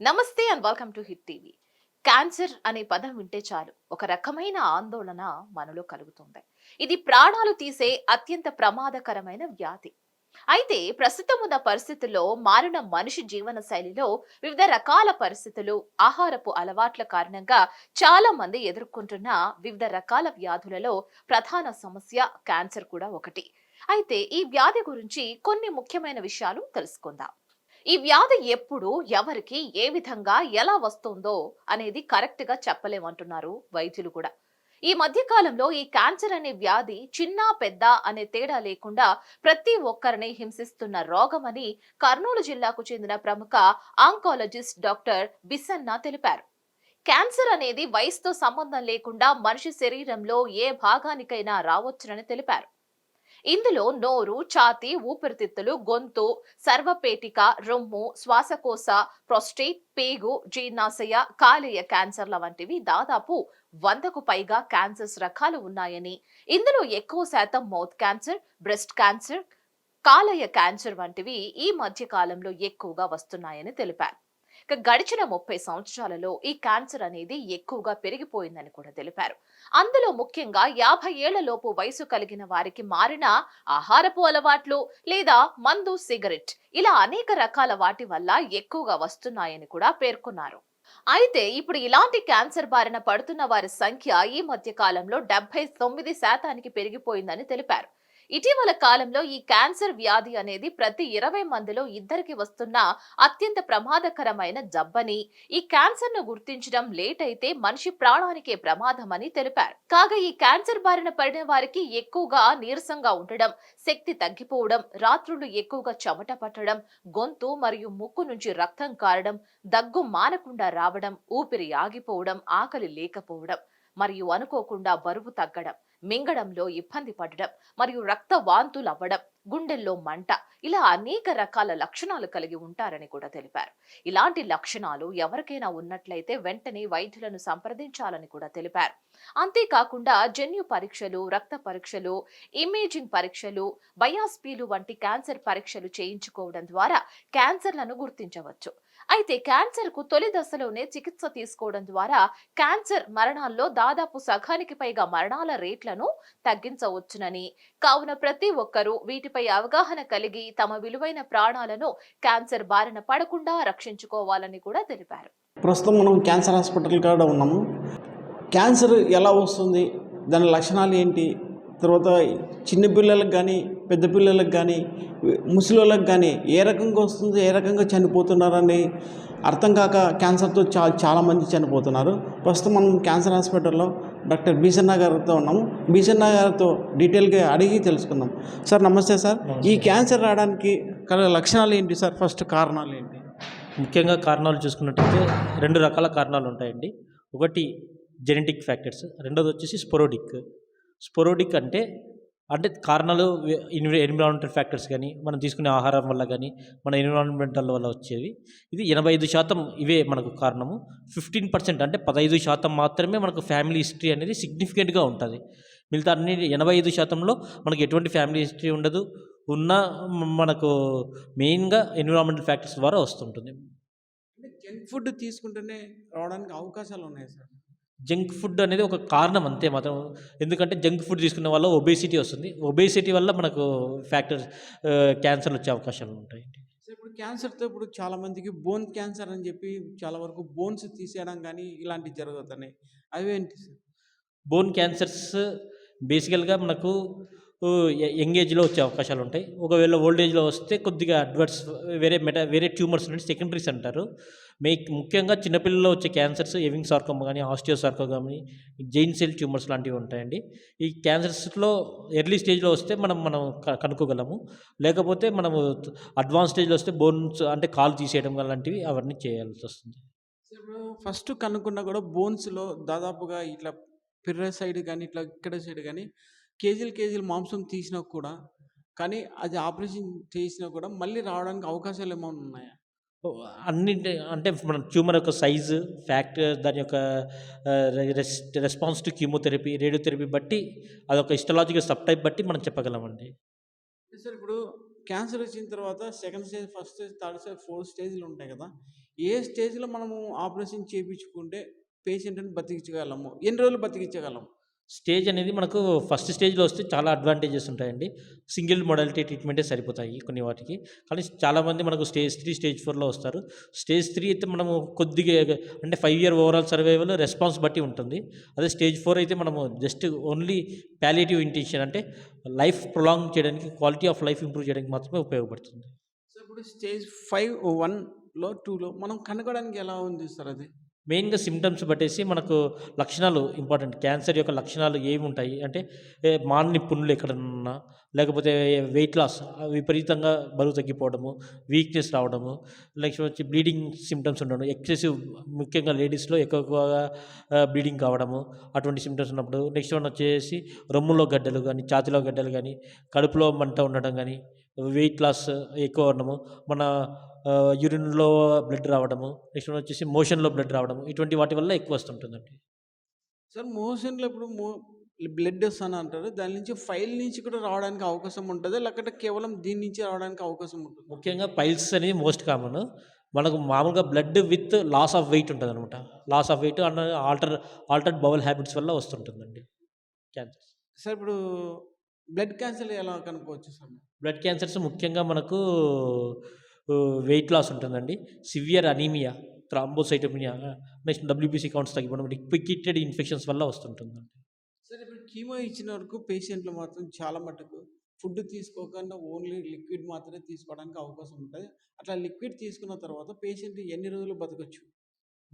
నమస్తే and welcome to Hit TV. Cancer అనే పదం వింటే చాలు. ఒక రకమైన ఆందోళన మనలో కలుగుతుంది. ఇది ప్రాణాలు తీసే అత్యంత ప్రమాదకరమైన వ్యాధి. అయితే ప్రస్తుతం ఉన్న పరిస్థితుల్లో మారిన మనిషి జీవన శైలిలో వివిధ రకాల పరిస్థితులు ఆహారపు అలవాట్ల కారణంగా చాలా మంది ఎదుర్కొంటున్న వివిధ రకాల వ్యాధులలో ప్రధాన సమస్య క్యాన్సర్ కూడా ఒకటి. అయితే ఈ వ్యాధి గురించి కొన్ని ముఖ్యమైన విషయాలు తెలుసుకుందాం. ఈ వ్యాధి ఎప్పుడు ఎవరికి ఏ విధంగా ఎలా వస్తుందో అనేది కరెక్ట్గా చెప్పలేమంటున్నారు వైద్యులు కూడా. ఈ మధ్య కాలంలో ఈ క్యాన్సర్ అనే వ్యాధి చిన్న పెద్ద అనే తేడా లేకుండా ప్రతి ఒక్కరిని హింసిస్తున్న రోగమని కర్నూలు జిల్లాకు చెందిన ప్రముఖ ఆంకాలజిస్ట్ డాక్టర్ బిసన్న తెలిపారు. క్యాన్సర్ అనేది వయసుతో సంబంధం లేకుండా మనిషి శరీరంలో ఏ భాగానికైనా రావచ్చునని తెలిపారు. ఇందులో నోరు ఛాతి ఊపిరితిత్తులు గొంతు సర్వపేటిక రొమ్ము శ్వాసకోశ ప్రొస్టేట్ పేగు జీర్ణాశయ కాలేయ క్యాన్సర్ల వంటివి దాదాపు వందకు పైగా క్యాన్సర్స్ రకాలు ఉన్నాయని. ఇందులో ఎక్కువ శాతం మౌత్ క్యాన్సర్ బ్రెస్ట్ క్యాన్సర్ కాలయ క్యాన్సర్ వంటివి ఈ మధ్య కాలంలో ఎక్కువగా వస్తున్నాయని తెలిపారు. ఇక గడిచిన ముప్పై సంవత్సరాలలో ఈ క్యాన్సర్ అనేది ఎక్కువగా పెరిగిపోయిందని కూడా తెలిపారు. అందులో ముఖ్యంగా యాభై ఏళ్ళ లోపు వయసు కలిగిన వారికి మారిన ఆహారపు అలవాట్లు లేదా మందు సిగరెట్ ఇలా అనేక రకాల వాటి వల్ల ఎక్కువగా వస్తున్నాయని కూడా పేర్కొన్నారు. అయితే ఇప్పుడు ఇలాంటి క్యాన్సర్ బారిన పడుతున్న వారి సంఖ్య ఈ మధ్య కాలంలో డెబ్బై తొమ్మిది శాతానికి పెరిగిపోయిందని తెలిపారు. ఇటీవల కాలంలో ఈ క్యాన్సర్ వ్యాధి అనేది ప్రతి ఇరవై మందిలో ఇద్దరికి వస్తున్న అత్యంత ప్రమాదకరమైన జబ్బని. ఈ క్యాన్సర్ను గుర్తించడం లేట్ అయితే మనిషి ప్రాణానికే ప్రమాదమని తెలిపారు. కాగా ఈ క్యాన్సర్ బారిన పడిన వారికి ఎక్కువగా నీరసంగా ఉండడం శక్తి తగ్గిపోవడం రాత్రులు ఎక్కువగా చెమట పట్టడం గొంతు మరియు ముక్కు నుంచి రక్తం కారడం దగ్గు మానకుండా రావడం ఊపిరి ఆగిపోవడం ఆకలి లేకపోవడం మరియు అనుకోకుండా బరువు తగ్గడం మింగడంలో ఇబ్బంది పడడం మరియు రక్త వాంతులు అవ్వడం గుండెల్లో మంట ఇలా అనేక రకాల లక్షణాలు కలిగి ఉంటారని కూడా తెలిపారు. ఇలాంటి లక్షణాలు ఎవరికైనా ఉన్నట్లయితే వెంటనే వైద్యులను సంప్రదించాలని కూడా తెలిపారు. అంతేకాకుండా జన్యు పరీక్షలు రక్త పరీక్షలు ఇమేజింగ్ పరీక్షలు బయాస్పీలు వంటి క్యాన్సర్ పరీక్షలు చేయించుకోవడం ద్వారా క్యాన్సర్లను గుర్తించవచ్చు. అయితే క్యాన్సర్కు తొలి దశలోనే చికిత్స తీసుకోవడం ద్వారా క్యాన్సర్ మరణాల్లో దాదాపు సగానికి పైగా మరణాల రేట్లను తగ్గించవచ్చునని. కావున ప్రతి ఒక్కరూ వీటిపై అవగాహన కలిగి తమ విలువైన ప్రాణాలను క్యాన్సర్ బారిన పడకుండా రక్షించుకోవాలని కూడా తెలిపారు. ప్రస్తుతం మనం క్యాన్సర్ హాస్పిటల్ కాడ ఉన్నాము. క్యాన్సర్ ఎలా వస్తుంది? దాని లక్షణాలు ఏంటి? తర్వాత చిన్న పిల్లలకు కానీ పెద్ద పిల్లలకు కానీ ముసలిళ్ళకి కానీ ఏ రకంగా వస్తుంది ఏ రకంగా చనిపోతున్నారని అర్థం కాక క్యాన్సర్తో చా చాలామంది చనిపోతున్నారు. ప్రస్తుతం మనం క్యాన్సర్ హాస్పిటల్లో డాక్టర్ బీసన్న గారితో ఉన్నాము. బీసన్న గారితో డీటెయిల్గా అడిగి తెలుసుకుందాం. సార్ నమస్తే సార్. ఈ క్యాన్సర్ రావడానికి గల లక్షణాలు ఏంటి సార్? ఫస్ట్ కారణాలు ఏంటి? ముఖ్యంగా కారణాలు చూసుకున్నట్టయితే రెండు రకాల కారణాలు ఉంటాయండి. ఒకటి జెనెటిక్ ఫ్యాక్టర్స్ రెండోది వచ్చేసి స్పోరోడిక్. స్పోరోడిక్ అంటే అంటే కారణాలు ఎన్విరాన్మెంటల్ ఫ్యాక్టర్స్ కానీ మనం తీసుకునే ఆహారం వల్ల కానీ మన ఎన్విరాన్మెంటల్ వల్ల వచ్చేవి. ఇది ఎనభై ఐదు శాతం ఇవే మనకు కారణము. ఫిఫ్టీన్ పర్సెంట్ అంటే పదహైదు శాతం మాత్రమే మనకు ఫ్యామిలీ హిస్టరీ అనేది సిగ్నిఫికెంట్గా ఉంటుంది. మిగతా అన్ని ఎనభై ఐదు శాతంలో మనకు ఎటువంటి ఫ్యామిలీ హిస్టరీ ఉండదు. ఉన్న మనకు మెయిన్గా ఎన్విరాన్మెంటల్ ఫ్యాక్టర్స్ ద్వారా వస్తుంటుంది. జంక్ ఫుడ్ తీసుకుంటేనే రావడానికి అవకాశాలు ఉన్నాయి సార్. జంక్ ఫుడ్ అనేది ఒక కారణం అంతే మాత్రం. ఎందుకంటే జంక్ ఫుడ్ తీసుకున్న వల్ల ఒబేసిటీ వస్తుంది. ఒబేసిటీ వల్ల మనకు ఫ్యాక్టర్స్ క్యాన్సర్ వచ్చే అవకాశాలు ఉంటాయి. ఇప్పుడు క్యాన్సర్తో ఇప్పుడు చాలా మందికి బోన్ క్యాన్సర్ అని చెప్పి చాలా వరకు బోన్స్ తీసేయడం కానీ ఇలాంటివి జరుగుతున్నాయి. అవేంటి సార్? బోన్ క్యాన్సర్స్ బేసికల్గా మనకు ఎంగేజ్లో వచ్చే అవకాశాలు ఉంటాయి ఒకవేళ ఓల్డ్ ఏజ్లో వస్తే కొద్దిగా అడ్వర్స్ వేరే మెటా వేరే ట్యూమర్స్ నుండి సెకండరీస్ అంటారు. మే ముఖ్యంగా చిన్నపిల్లల్లో వచ్చే క్యాన్సర్స్ ఎవింగ్ సార్కమ్ కానీ ఆస్టియో సార్కో కానీ జైన్ సెల్ ట్యూమర్స్ లాంటివి ఉంటాయండి. ఈ క్యాన్సర్స్లో ఎర్లీ స్టేజ్లో వస్తే మనం మనం కనుక్కోగలము. లేకపోతే మనము అడ్వాన్స్ స్టేజ్లో వస్తే బోన్స్ అంటే కాలు తీసేయడం లాంటివి అవన్నీ చేయాల్సి వస్తుంది. ఫస్ట్ కనుక్కున్నా కూడా బోన్స్లో దాదాపుగా ఇట్లా పిర్ర సైడ్ కానీ ఇట్లా ఇక్కడ సైడ్ కానీ కేజీలు కేజీలు మాంసం తీసినా కూడా కానీ అది ఆపరేషన్ చేసినా కూడా మళ్ళీ రావడానికి అవకాశాలు ఏమైనా ఉన్నాయా? అన్ని అంటే మన ట్యూమర్ యొక్క సైజు ఫ్యాక్ట్ దాని యొక్క రెస్పాన్స్ టు కీమోథెరపీ రేడియోథెరపీ బట్టి అదొక హిస్టలాజికల్ సబ్ టైప్ బట్టి మనం చెప్పగలమండి. సార్ ఇప్పుడు క్యాన్సర్ వచ్చిన తర్వాత second stage first stage third stage fourth స్టేజ్లు ఉంటాయి కదా ఏ స్టేజ్లో మనము ఆపరేషన్ చేయించుకుంటే పేషెంట్ని బతికించగలము? ఎన్ని రోజులు బతికించగలము స్టేజ్ అనేది మనకు ఫస్ట్ స్టేజ్లో వస్తే చాలా అడ్వాంటేజెస్ ఉంటాయండి. సింగిల్ మొడాలిటీ ట్రీట్మెంటే సరిపోతాయి కొన్ని వాటికి. కానీ చాలామంది మనకు స్టేజ్ త్రీ స్టేజ్ ఫోర్లో వస్తారు. స్టేజ్ త్రీ అయితే మనము కొద్దిగా అంటే five year overall survival response బట్టి ఉంటుంది. అదే స్టేజ్ ఫోర్ అయితే మనము జస్ట్ ఓన్లీ ప్యాలిటివ్ ఇంటెన్షన్ అంటే లైఫ్ ప్రొలాంగ్ చేయడానికి క్వాలిటీ ఆఫ్ లైఫ్ ఇంప్రూవ్ చేయడానికి మాత్రమే ఉపయోగపడుతుంది. సో ఇప్పుడు స్టేజ్ ఫైవ్ వన్లో టూలో మనం కనుగొనడానికి ఎలా ఉంది సార్ అది? మెయిన్గా సిమ్టమ్స్ బట్టేసి మనకు లక్షణాలు ఇంపార్టెంట్ క్యాన్సర్ యొక్క లక్షణాలు ఏమి ఉంటాయి అంటే ఏ, మాన్ని పుండ్లు ఎక్కడన్నా లేకపోతే వెయిట్ లాస్ విపరీతంగా బరువు తగ్గిపోవడము వీక్నెస్ రావడము నెక్స్ట్ వచ్చి బ్లీడింగ్ సిమ్టమ్స్ ఉండడం ఎక్సెసివ్ ముఖ్యంగా లేడీస్లో ఎక్కువగా బ్లీడింగ్ కావడము అటువంటి సిమ్టమ్స్ ఉన్నప్పుడు. నెక్స్ట్ వన్ వచ్చేసి రొమ్ములో గడ్డలు కానీ ఛాతిలో గడ్డలు కానీ కడుపులో మంట ఉండడం కానీ వెయిట్ లాస్ ఎక్కువ ఉండడము మన యూరిన్లో బ్లడ్ రావడము నెక్స్ట్ వచ్చేసి మోషన్లో బ్లడ్ రావడము ఇటువంటి వాటి వల్ల ఎక్కువ వస్తుంటుందండి. సార్ మోషన్లో ఇప్పుడు మో బ్లడ్ వస్తాను అంటారు. దాని నుంచి ఫైల్ నుంచి కూడా రావడానికి అవకాశం ఉంటుంది? లేకపోతే కేవలం దీని నుంచి రావడానికి అవకాశం ఉంటుంది? ముఖ్యంగా పైల్స్ అనేది మోస్ట్ కామన్ మనకు మామూలుగా blood with loss of weight ఉంటుంది అనమాట loss of weight and alter altered bowel habits వల్ల వస్తుంటుందండి. క్యాన్సర్ సార్ ఇప్పుడు బ్లడ్ క్యాన్సర్ ఎలా కనుక్కోవచ్చు సార్? బ్లడ్ క్యాన్సర్స్ ముఖ్యంగా మనకు వెయిట్ లాస్ ఉంటుందండి. Severe anaemia thrombocytopenia next WBC counts తగ్గిపోవడం రిక్విటెడ్ ఇన్ఫెక్షన్స్ వల్ల వస్తుంటుందండి. సార్ ఇప్పుడు కీమో ఇచ్చిన వరకు పేషెంట్లు మాత్రం చాలా మటుకు ఫుడ్ తీసుకోకుండా ఓన్లీ లిక్విడ్ మాత్రమే తీసుకోవడానికి అవకాశం ఉంటుంది. అట్లా లిక్విడ్ తీసుకున్న తర్వాత పేషెంట్ ఎన్ని రోజులు బతకచ్చు?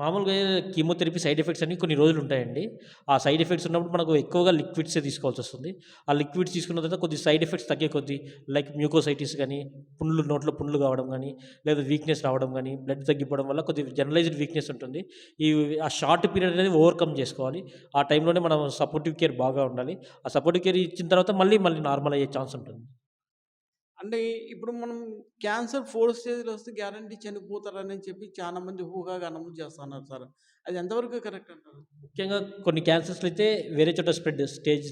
మామూలుగా కీమోథెరపీ సైడ్ ఎఫెక్ట్స్ అన్ని కొన్ని రోజులు ఉంటాయండి. ఆ సైడ్ ఎఫెక్ట్స్ ఉన్నప్పుడు మనకు ఎక్కువగా లిక్విడ్సే తీసుకోవాల్సి వస్తుంది. ఆ లిక్విడ్స్ తీసుకున్న తర్వాత కొద్ది సైడ్ ఎఫెక్ట్స్ తగ్గే కొద్దీ లైక్ మ్యూకోసైటిస్ కానీ పుండ్లు నోట్లో పుండ్లు కావడం కానీ లేదా వీక్నెస్ రావడం కానీ బ్లడ్ తగ్గిపోవడం వల్ల కొద్ది జనరలైజ్డ్ వీక్నెస్ ఉంటుంది. ఈ ఆ షార్ట్ పీరియడ్ అనేది ఓవర్కమ్ చేసుకోవాలి. ఆ టైంలోనే మనం సపోర్టివ్ కేర్ బాగా ఉండాలి. ఆ సపోర్టివ్ కేర్ ఇచ్చిన తర్వాత మళ్ళీ మళ్ళీ నార్మల్ అయ్యే ఛాన్స్ ఉంటుంది. అంటే ఇప్పుడు మనం క్యాన్సర్ ఫోర్ స్టేజ్లో వస్తే గ్యారంటీ చనిపోతారని చెప్పి చాలా మంది ఊహాగానము చేస్తున్నారు సార్. అది ఎంతవరకు కరెక్ట్ అంటారు? ముఖ్యంగా కొన్ని క్యాన్సర్స్ అయితే వేరే చోట spread stage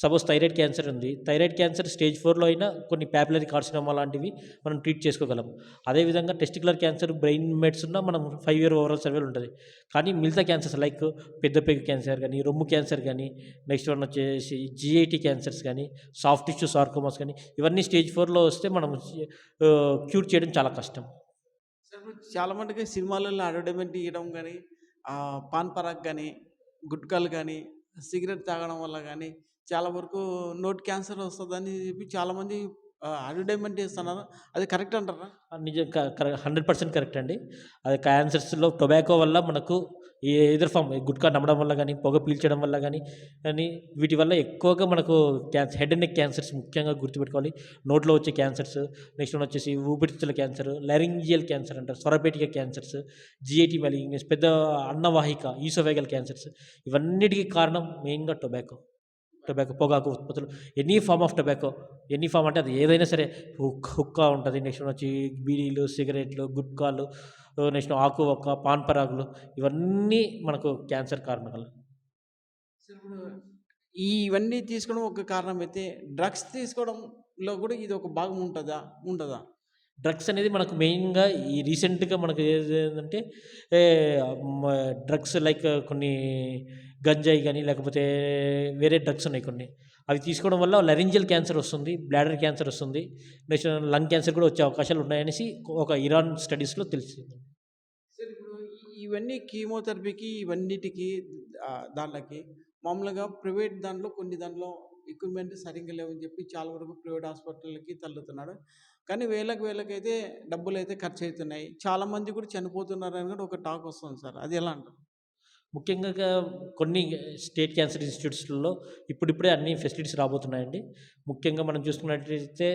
suppose thyroid cancer ఉంది. థైరాయిడ్ క్యాన్సర్ స్టేజ్ ఫోర్లో అయినా కొన్ని ప్యాపులరీ కార్సినోమా లాంటివి మనం ట్రీట్ చేసుకోగలం. అదేవిధంగా టెస్టికులర్ క్యాన్సర్ బ్రెయిన్ మెడ్స్ ఉన్న మనం ఫైవ్ ఇయర్ ఓవరాల్ సర్వేలు ఉంటుంది. కానీ మిగతా క్యాన్సర్స్ లైక్ పెద్ద పెగ్ క్యాన్సర్ కానీ రొమ్ము క్యాన్సర్ కానీ నెక్స్ట్ వన్ వచ్చేసి జిఐటి క్యాన్సర్స్ కానీ సాఫ్ట్ టిష్యూ సార్కోమాస్ కానీ ఇవన్నీ స్టేజ్ ఫోర్లో వస్తే మనం క్యూర్ చేయడం చాలా కష్టం. చాలా మటుకు సినిమాలలో అడ్వర్టైజ్మెంట్ ఇవ్వడం కానీ పాన్ పరాగ్ కానీ గుట్కాలు కానీ సిగరెట్ తాగడం వల్ల కానీ చాలా వరకు నోట్ క్యాన్సర్ వస్తుందని చెప్పి చాలామంది అడ్వర్టైజ్మెంట్ చేస్తున్నారు అది కరెక్ట్ అంటారా? నిజం హండ్రెడ్ పర్సెంట్ కరెక్ట్ అండి. అది క్యాన్సర్స్లో టొబాకో వల్ల మనకు ఏ ఎదురు ఫామ్ గుట్కా నమ్మడం వల్ల కానీ పొగ పీల్చడం వల్ల కానీ కానీ వీటి వల్ల ఎక్కువగా మనకు cancer head and neck cancers ముఖ్యంగా గుర్తుపెట్టుకోవాలి. నోట్లో వచ్చే క్యాన్సర్స్ నెక్స్ట్ వన్ వచ్చేసి ఊపిరితిత్తుల క్యాన్సర్ లెరింజియల్ క్యాన్సర్ అంటారు స్వరపేటిక క్యాన్సర్స్ జిఐటి మలిగ్నెస్ పెద్ద అన్నవాహిక ఈసోవేగల్ క్యాన్సర్స్ ఇవన్నిటికీ కారణం మెయిన్గా టొబాకో టొబాకో పొగాకు ఉత్పత్తులు any form of tobacco any form అంటే అది ఏదైనా సరే హుక్ హుక్కా ఉంటుంది. నెక్స్ట్ వచ్చి బీడీలు సిగరెట్లు గుట్కాలు నెక్స్ట్ ఆకు ఒక్క పాన్ పరాగులు ఇవన్నీ మనకు క్యాన్సర్ కారణాలు. ఈ ఇవన్నీ తీసుకోవడం ఒక కారణం అయితే డ్రగ్స్ తీసుకోవడంలో కూడా ఇది ఒక భాగం ఉంటుందా? ఉంటుందా? డ్రగ్స్ అనేది మనకు మెయిన్గా ఈ రీసెంట్గా మనకు ఏంటంటే డ్రగ్స్ లైక్ కొన్ని గంజాయి కానీ లేకపోతే వేరే డ్రగ్స్ ఉన్నాయి కొన్ని. అవి తీసుకోవడం వల్ల లెరింజియల్ క్యాన్సర్ వస్తుంది బ్లాడర్ క్యాన్సర్ వస్తుంది నెక్స్ట్ లంగ్ క్యాన్సర్ కూడా వచ్చే అవకాశాలు ఉన్నాయనేసి ఒక ఇరాన్ స్టడీస్లో తెలిసింది. సార్ ఇప్పుడు ఇవన్నీ కీమోథెరపీకి ఇవన్నిటికి దాంట్లోకి మామూలుగా ప్రైవేట్ దాంట్లో కొన్ని దాంట్లో ఎక్విప్మెంట్ సరిగ్గా లేవని చెప్పి చాలా వరకు ప్రైవేట్ హాస్పిటల్కి తల్లుతున్నాడు కానీ వేలకు వేలకైతే డబ్బులు అయితే ఖర్చు అవుతున్నాయి చాలా మంది కూడా చనిపోతున్నారు అని కూడా ఒక టాక్ వస్తుంది సార్. అది ఎలా అంటారు? ముఖ్యంగా కొన్ని స్టేట్ క్యాన్సర్ ఇన్స్టిట్యూట్స్లో ఇప్పుడిప్పుడే అన్ని ఫెసిలిటీస్ రాబోతున్నాయండి. ముఖ్యంగా మనం చూసుకున్నట్లయితే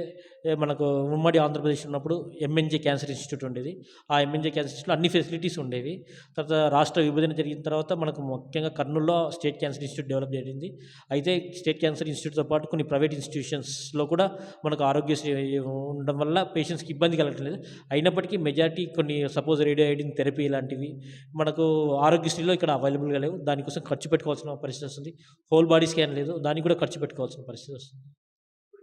మనకు ఉమ్మడి ఆంధ్రప్రదేశ్ ఉన్నప్పుడు ఎంఎన్జే క్యాన్సర్ ఇన్స్టిట్యూట్ ఉండేది. ఆ ఎంఎన్జే క్యాన్సర్ ఇన్స్టిట్యూట్లో అన్ని ఫెసిలిటీస్ ఉండేవి. తర్వాత రాష్ట్ర విభజన జరిగిన తర్వాత మనకు ముఖ్యంగా కర్నూలులో స్టేట్ క్యాన్సర్ ఇన్స్టిట్యూట్ డెవలప్ జరిగింది. అయితే స్టేట్ క్యాన్సర్ ఇన్స్టిట్యూట్తో పాటు కొన్ని ప్రైవేట్ ఇన్స్టిట్యూషన్స్లో కూడా మనకు ఆరోగ్యశ్రీ ఉండడం వల్ల పేషెంట్స్కి ఇబ్బంది కలగట్లేదు అయినప్పటికీ మెజారిటీ కొన్ని సపోజ్ రేడియో ఐడిన్ థెరపీ ఇలాంటివి మనకు ఆరోగ్యశ్రీలో ఇక్కడ అవైలబుల్గా లేవు. దానికోసం ఖర్చు పెట్టుకోవాల్సిన పరిస్థితి వస్తుంది. హోల్ బాడీ స్కాన్ లేదు. దానికి కూడా ఖర్చు పెట్టుకోవాల్సిన పరిస్థితి వస్తుంది.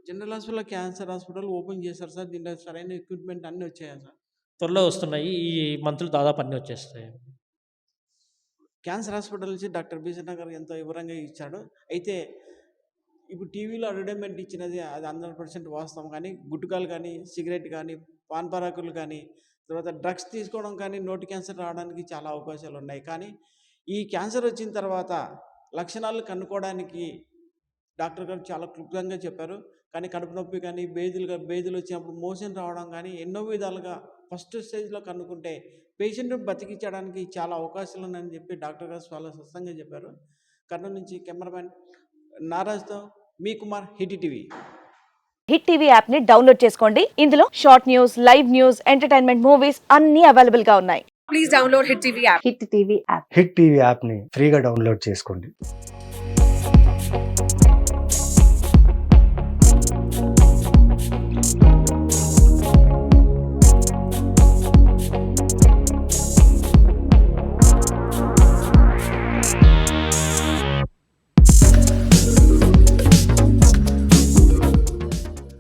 General hospital cancer hospital open చేశారు సార్. దీంట్లో సరైన ఎక్విప్మెంట్ అన్నీ వచ్చాయా సార్? త్వరలో వస్తున్నాయి. ఈ మంత్లో దాదాపు అన్నీ వచ్చేస్తాయి. క్యాన్సర్ హాస్పిటల్ నుంచి డాక్టర్ బీసన్న గారు ఎంతో వివరంగా ఇచ్చాడు. అయితే ఇప్పుడు టీవీలో అడ్వర్టైజ్మెంట్ ఇచ్చినది అది హండ్రెడ్ పర్సెంట్ వాస్తవం కానీ గుట్కాలు కానీ సిగరెట్ కానీ పాన్ పరాకులు కానీ తర్వాత డ్రగ్స్ తీసుకోవడం కానీ నోటి క్యాన్సర్ రావడానికి చాలా అవకాశాలు ఉన్నాయి. కానీ ఈ క్యాన్సర్ వచ్చిన తర్వాత లక్షణాలు కనుక్కోవడానికి డాక్టర్ గారు చాలా క్లుప్తంగా చెప్పారు. కానీ కడుపు నొప్పి కానీ బేదులుగా బేదులు వచ్చినప్పుడు మోషన్ రావడం కానీ ఎన్నో విధాలుగా ఫస్ట్ స్టేజ్లో కనుక్కుంటే పేషెంట్ని బతికించడానికి చాలా అవకాశాలు ఉన్నాయని చెప్పి డాక్టర్ గారు చాలా స్పష్టంగా చెప్పారు. కర్నూలు నుంచి కెమెరామ్యాన్ నారాజ్తో మీ Kumar Hit TV. Hit TV యాప్ని డౌన్లోడ్ చేసుకోండి. ఇందులో short news live news entertainment movies అన్ని అవైలబుల్గా ఉన్నాయి. Please download Hit TV app. Hit TV app Hit TV యాప్ని ఫ్రీగా డౌన్లోడ్ చేసుకోండి.